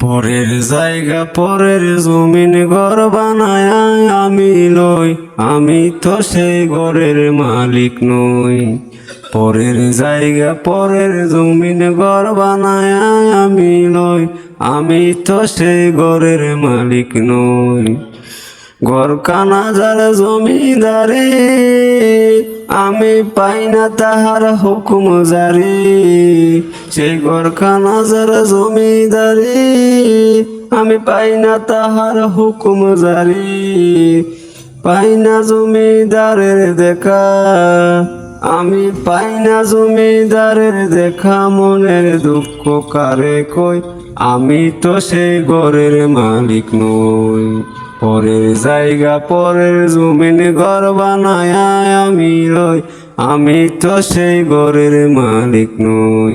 পরের জায়গা, পরের জমিন ঘর বানায় আমি লই আমি তো সেই ঘরের মালিক নই। পরের জায়গা, পরের জমিন ঘর বানায় আমি লই আমি তো সেই ঘরের মালিক নই। ঘর কানা যার জমিদারে, আমি পাই না তাহার হুকুম জারি। সেই ঘর কানা যার জমিদারে, আমি পাই না তাহার হুকুম জারি। পাই না জমিদারের দেখা, আমি পাই না জমিদারের দেখা। মনের দুঃখ কারে কই? আমি তো সেই ঘরের মালিক নই। পরের জায়গা, পরের জমিন ঘর বানায় আমি রই। আমি তো সেই ঘরের মালিক নই।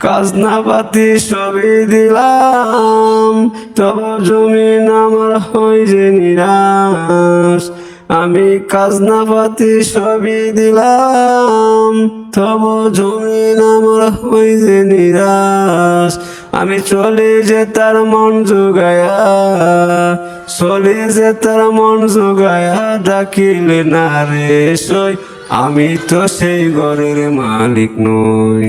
কাজনাপাতি সবই দিলাম। তব জমিন আমার হই যে নিরাশ। আমি কাজনাপাতি সবই দিলাম। তব জমিন আমার হই যে নিরাশ। আমি চলে যে তার মন জোগায়া, চলে যে তার মন জোগায়া ডাকিলে না রে সই। আমি তো সেই ঘরের মালিক নই।